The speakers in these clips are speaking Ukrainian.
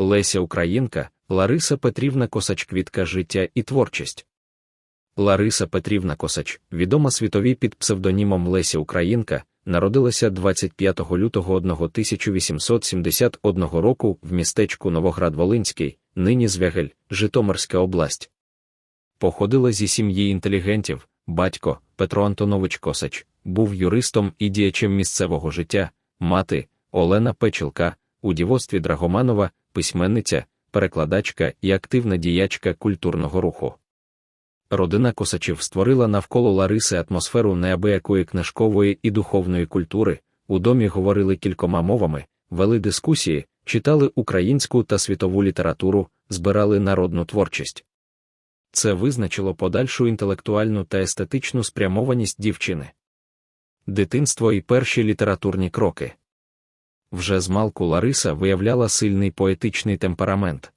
Леся Українка, Лариса Петрівна Косач-Квітка Життя і творчість. Лариса Петрівна Косач, відома світові під псевдонімом Леся Українка, народилася 25 лютого 1871 року в містечку Новоград-Волинський, нині Звягель, Житомирська область. Походила зі сім'ї інтелігентів, батько Петро Антонович Косач, був юристом і діячем місцевого життя, мати Олена Печілка, у дівоцтві Драгоманова, письменниця, перекладачка і активна діячка культурного руху. Родина Косачів створила навколо Лариси атмосферу неабиякої книжкової і духовної культури, у домі говорили кількома мовами, вели дискусії, читали українську та світову літературу, збирали народну творчість. Це визначило подальшу інтелектуальну та естетичну спрямованість дівчини. Дитинство і перші літературні кроки. Вже змалку Лариса виявляла сильний поетичний темперамент.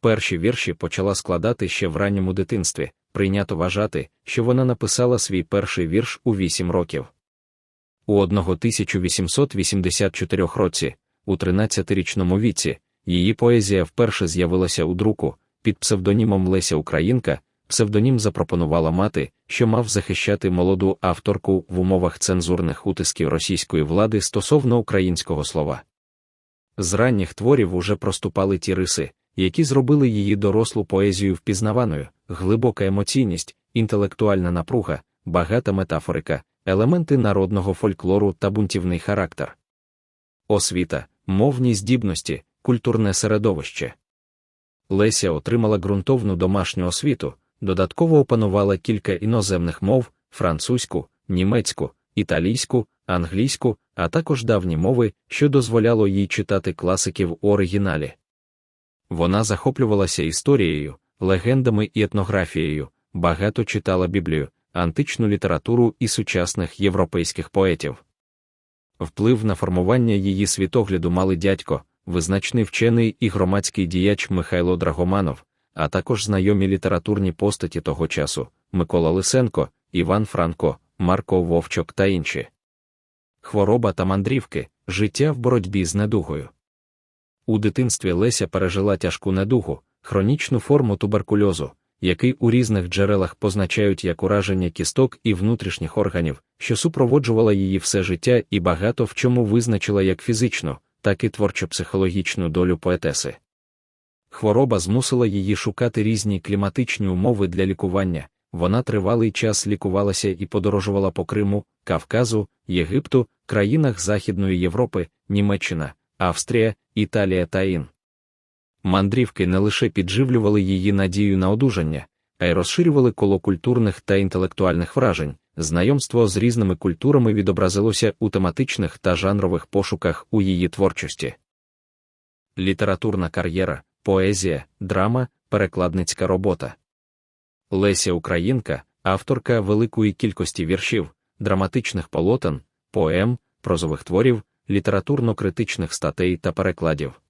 Перші вірші почала складати ще в ранньому дитинстві, прийнято вважати, що вона написала свій перший вірш у 8 років. У 1884 році, у 13-річному віці, її поезія вперше з'явилася у друку під псевдонімом Леся Українка. Псевдонім запропонувала мати, що мав захищати молоду авторку в умовах цензурних утисків російської влади стосовно українського слова. З ранніх творів уже проступали ті риси, які зробили її дорослу поезію впізнаваною, глибока емоційність, інтелектуальна напруга, багата метафорика, елементи народного фольклору та бунтівний характер. Освіта, мовні здібності, культурне середовище. Леся отримала ґрунтовну домашню освіту, додатково опанувала кілька іноземних мов французьку, німецьку, італійську, англійську, а також давні мови, що дозволяло їй читати класиків у оригіналі. Вона захоплювалася історією, легендами і етнографією, багато читала Біблію, античну літературу і сучасних європейських поетів. Вплив на формування її світогляду мали дядько, визначний вчений і громадський діяч Михайло Драгоманов, а також знайомі літературні постаті того часу Микола Лисенко, Іван Франко, Марко Вовчок та інші. Хвороба та мандрівки, життя в боротьбі з недугою. У дитинстві Леся пережила тяжку недугу, хронічну форму туберкульозу, який у різних джерелах позначають як ураження кісток і внутрішніх органів, що супроводжувала її все життя і багато в чому визначила як фізичну, так і творчо-психологічну долю поетеси. Хвороба змусила її шукати різні кліматичні умови для лікування. Вона тривалий час лікувалася і подорожувала по Криму, Кавказу, Єгипту, країнах Західної Європи, Німеччина, Австрія, Італія та Ін. Мандрівки не лише підживлювали її надію на одужання, а й розширювали коло культурних та інтелектуальних вражень. Знайомство з різними культурами відобразилося у тематичних та жанрових пошуках у її творчості. Літературна кар'єра, поезія, драма, перекладницька робота. Леся Українка, авторка великої кількості віршів, драматичних полотен, поем, прозових творів, літературно-критичних статей та перекладів.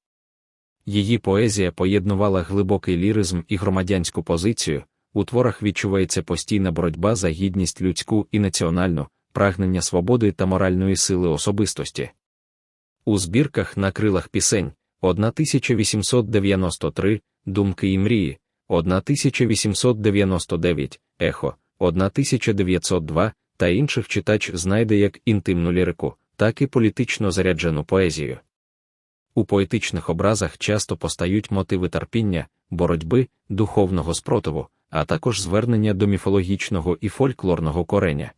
Її поезія поєднувала глибокий ліризм і громадянську позицію, у творах відчувається постійна боротьба за гідність людську і національну, прагнення свободи та моральної сили особистості. У збірках на крилах пісень 1893, Думки і мрії, 1899, Ехо, 1902 та інших читач знайде як інтимну лірику, так і політично заряджену поезію. У поетичних образах часто постають мотиви терпіння, боротьби, духовного спротиву, а також звернення до міфологічного і фольклорного кореня.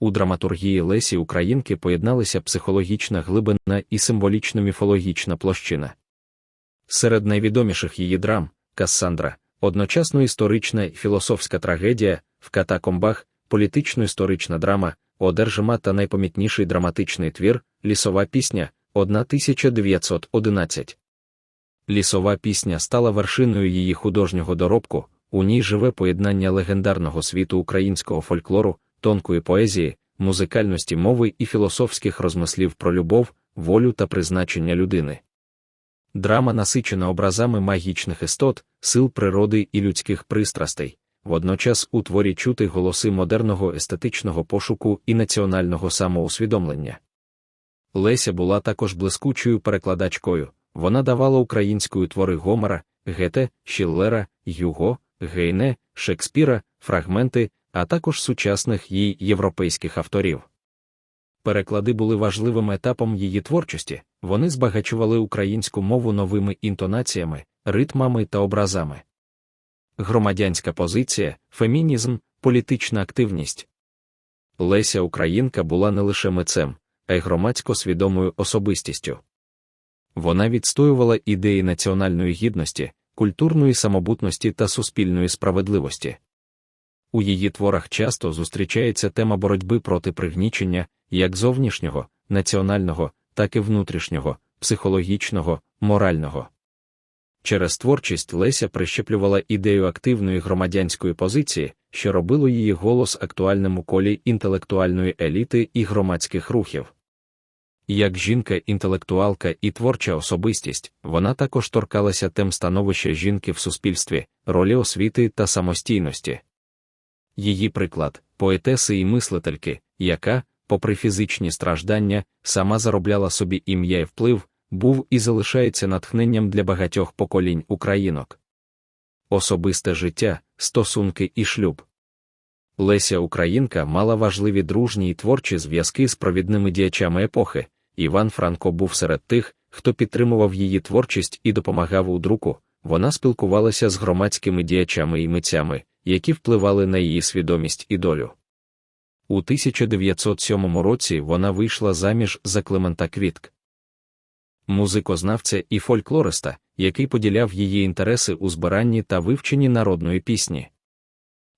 У драматургії Лесі Українки поєдналися психологічна глибина і символічно-міфологічна площина. Серед найвідоміших її драм Кассандра, одночасно історична і філософська трагедія, в катакомбах, політично-історична драма, одержима та найпомітніший драматичний твір, лісова пісня 1911. Лісова пісня стала вершиною її художнього доробку, у ній живе поєднання легендарного світу українського фольклору, тонкої поезії, музикальності мови і філософських розмислів про любов, волю та призначення людини. Драма насичена образами магічних істот, сил природи і людських пристрастей, водночас у творі чути голоси модерного естетичного пошуку і національного самоусвідомлення. Леся була також блискучою перекладачкою, вона давала українською твори Гомера, Гете, Шіллера, Юго, Гейне, Шекспіра, фрагменти, а також сучасних їй європейських авторів. Переклади були важливим етапом її творчості, вони збагачували українську мову новими інтонаціями, ритмами та образами. Громадянська позиція, фемінізм, політична активність. Леся Українка була не лише митцем, а й громадсько свідомою особистістю. Вона відстоювала ідеї національної гідності, культурної самобутності та суспільної справедливості. У її творах часто зустрічається тема боротьби проти пригнічення, як зовнішнього, національного, так і внутрішнього, психологічного, морального. Через творчість Леся прищеплювала ідею активної громадянської позиції, що робило її голос актуальним у колі інтелектуальної еліти і громадських рухів. Як жінка-інтелектуалка і творча особистість, вона також торкалася тем становища жінки в суспільстві, ролі освіти та самостійності. Її приклад поетеси і мислительки, яка, попри фізичні страждання, сама заробляла собі ім'я і вплив, був і залишається натхненням для багатьох поколінь українок. Особисте життя, стосунки і шлюб. Леся Українка мала важливі дружні й творчі зв'язки з провідними діячами епохи. Іван Франко був серед тих, хто підтримував її творчість і допомагав у друку. Вона спілкувалася з громадськими діячами і митцями, які впливали на її свідомість і долю. У 1907 році вона вийшла заміж за Клемента Квітк, музикознавця і фольклориста, який поділяв її інтереси у збиранні та вивченні народної пісні.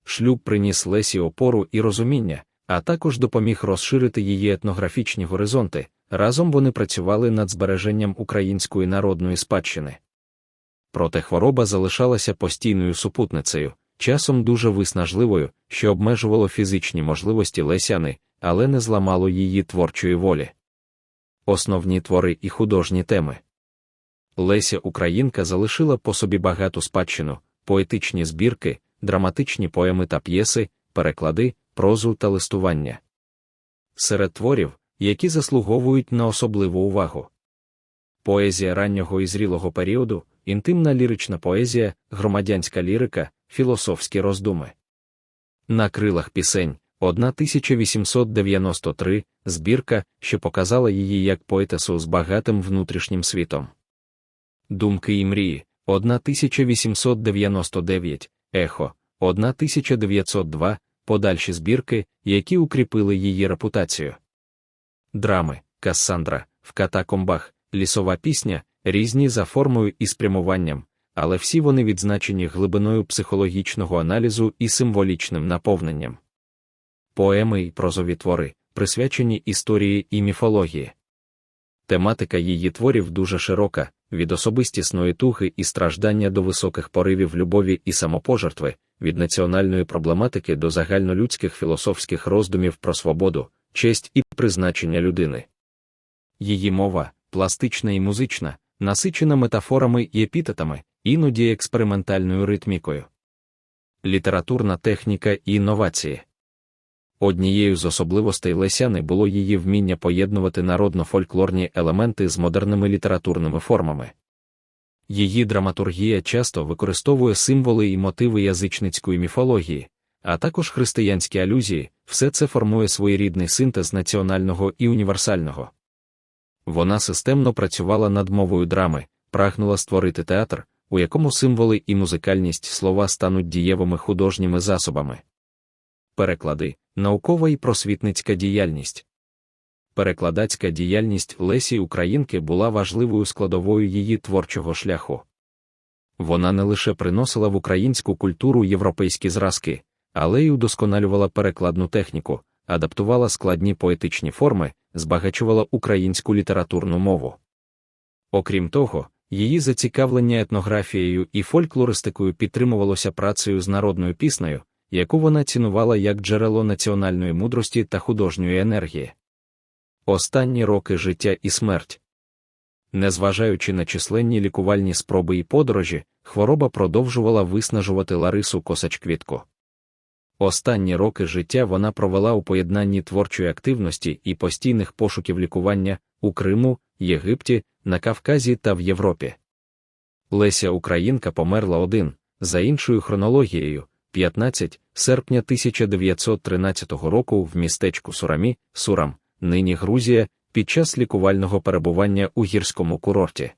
Шлюб приніс Лесі опору і розуміння, а також допоміг розширити її етнографічні горизонти. Разом вони працювали над збереженням української народної спадщини. Проте хвороба залишалася постійною супутницею, часом дуже виснажливою, що обмежувало фізичні можливості Лесяни, але не зламало її творчої волі. Основні твори і художні теми. Леся Українка залишила по собі багату спадщину, поетичні збірки, драматичні поеми та п'єси, переклади, прозу та листування. Серед творів, які заслуговують на особливу увагу. Поезія раннього і зрілого періоду, інтимна лірична поезія, громадянська лірика, філософські роздуми. На крилах пісень 1893 збірка, що показала її як поетесу з багатим внутрішнім світом. Думки і мрії 1899, Ехо 1902, подальші збірки, які укріпили її репутацію. Драми, Кассандра, в катакомбах, лісова пісня, різні за формою і спрямуванням, але всі вони відзначені глибиною психологічного аналізу і символічним наповненням. Поеми й прозові твори, присвячені історії і міфології. Тематика її творів дуже широка, від особистісної туги і страждання до високих поривів любові і самопожертви, від національної проблематики до загальнолюдських філософських роздумів про свободу, честь і призначення людини. Її мова, пластична і музична, насичена метафорами і епітетами, іноді експериментальною ритмікою. Літературна техніка і інновації. Однією з особливостей Лесяни було її вміння поєднувати народно-фольклорні елементи з модерними літературними формами. Її драматургія часто використовує символи і мотиви язичницької міфології, а також християнські алюзії, все це формує своєрідний синтез національного і універсального. Вона системно працювала над мовою драми, прагнула створити театр, у якому символи і музикальність слова стануть дієвими художніми засобами. Переклади, наукова і просвітницька діяльність. Перекладацька діяльність Лесі Українки була важливою складовою її творчого шляху. Вона не лише приносила в українську культуру європейські зразки, але й удосконалювала перекладну техніку, адаптувала складні поетичні форми, збагачувала українську літературну мову. Окрім того, її зацікавлення етнографією і фольклористикою підтримувалося працею з народною піснею, яку вона цінувала як джерело національної мудрості та художньої енергії. Останні роки життя і смерть. Незважаючи на численні лікувальні спроби і подорожі, хвороба продовжувала виснажувати Ларису Косачквітку. Останні роки життя вона провела у поєднанні творчої активності і постійних пошуків лікування у Криму, Єгипті, на Кавказі та в Європі. Леся Українка померла один, за іншою хронологією, 15 серпня 1913 року в містечку Сурамі, Сурам, нині Грузія, під час лікувального перебування у гірському курорті.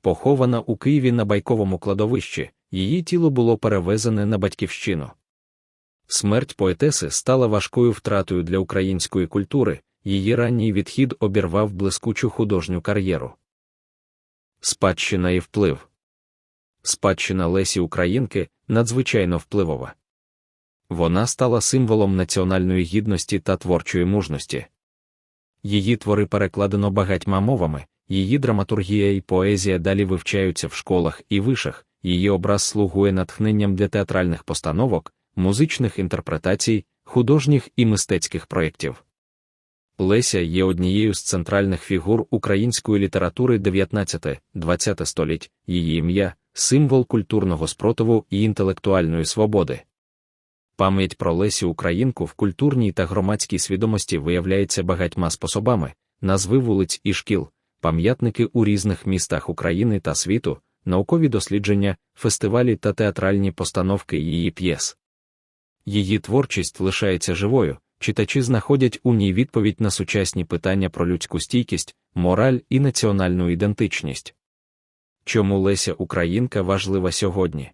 Похована у Києві на байковому кладовищі, її тіло було перевезене на батьківщину. Смерть поетеси стала важкою втратою для української культури, її ранній відхід обірвав блискучу художню кар'єру. Спадщина і вплив Спадщина Лесі Українки надзвичайно впливова. Вона стала символом національної гідності та творчої мужності. Її твори перекладено багатьма мовами, її драматургія і поезія далі вивчаються в школах і вишах, її образ слугує натхненням для театральних постановок, музичних інтерпретацій, художніх і мистецьких проєктів. Леся є однією з центральних фігур української літератури 19-20 століть, її ім'я символ культурного спротиву і інтелектуальної свободи. Пам'ять про Лесю Українку в культурній та громадській свідомості виявляється багатьма способами, назви вулиць і шкіл, пам'ятники у різних містах України та світу, наукові дослідження, фестивалі та театральні постановки її п'єс. Її творчість лишається живою, читачі знаходять у ній відповідь на сучасні питання про людську стійкість, мораль і національну ідентичність. Чому Леся Українка важлива сьогодні?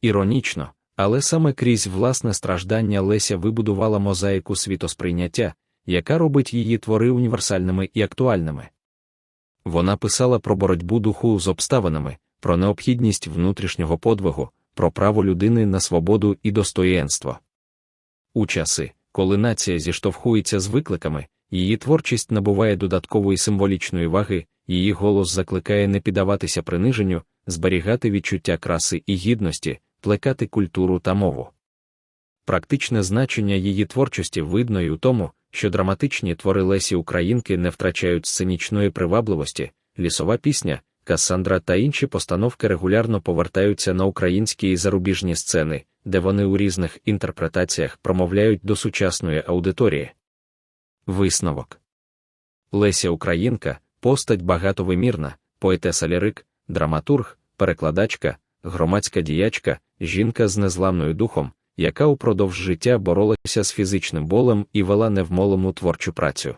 Іронічно, але саме крізь власне страждання Леся вибудувала мозаїку світосприйняття, яка робить її твори універсальними і актуальними. Вона писала про боротьбу духу з обставинами, про необхідність внутрішнього подвигу, про право людини на свободу і достоєнство. У часи, коли нація зіштовхується з викликами, її творчість набуває додаткової символічної ваги, її голос закликає не піддаватися приниженню, зберігати відчуття краси і гідності, плекати культуру та мову. Практичне значення її творчості видно й у тому, що драматичні твори Лесі Українки не втрачають сценічної привабливості, лісова пісня, Кассандра та інші постановки регулярно повертаються на українські і зарубіжні сцени, де вони у різних інтерпретаціях промовляють до сучасної аудиторії. Висновок Леся Українка постать багатовимірна, поетеса лірик, драматург, перекладачка, громадська діячка, жінка з незламною духом, яка упродовж життя боролася з фізичним болем і вела невмолому творчу працю.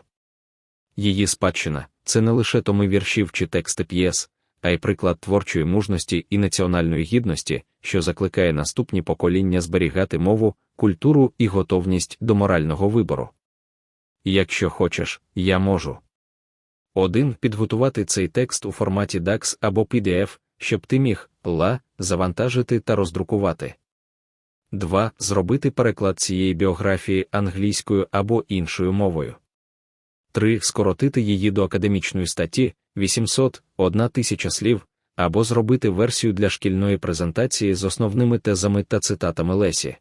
Її спадщина це не лише томи віршів чи тексти п'єс, а й приклад творчої мужності і національної гідності, що закликає наступні покоління зберігати мову, культуру і готовність до морального вибору. Якщо хочеш, я можу. 1. Підготувати цей текст у форматі DAX або PDF, щоб ти міг ла завантажити та роздрукувати. 2. Зробити переклад цієї біографії англійською або іншою мовою. 3. Скоротити її до академічної статті 800, 1000 слів, або зробити версію для шкільної презентації з основними тезами та цитатами Лесі.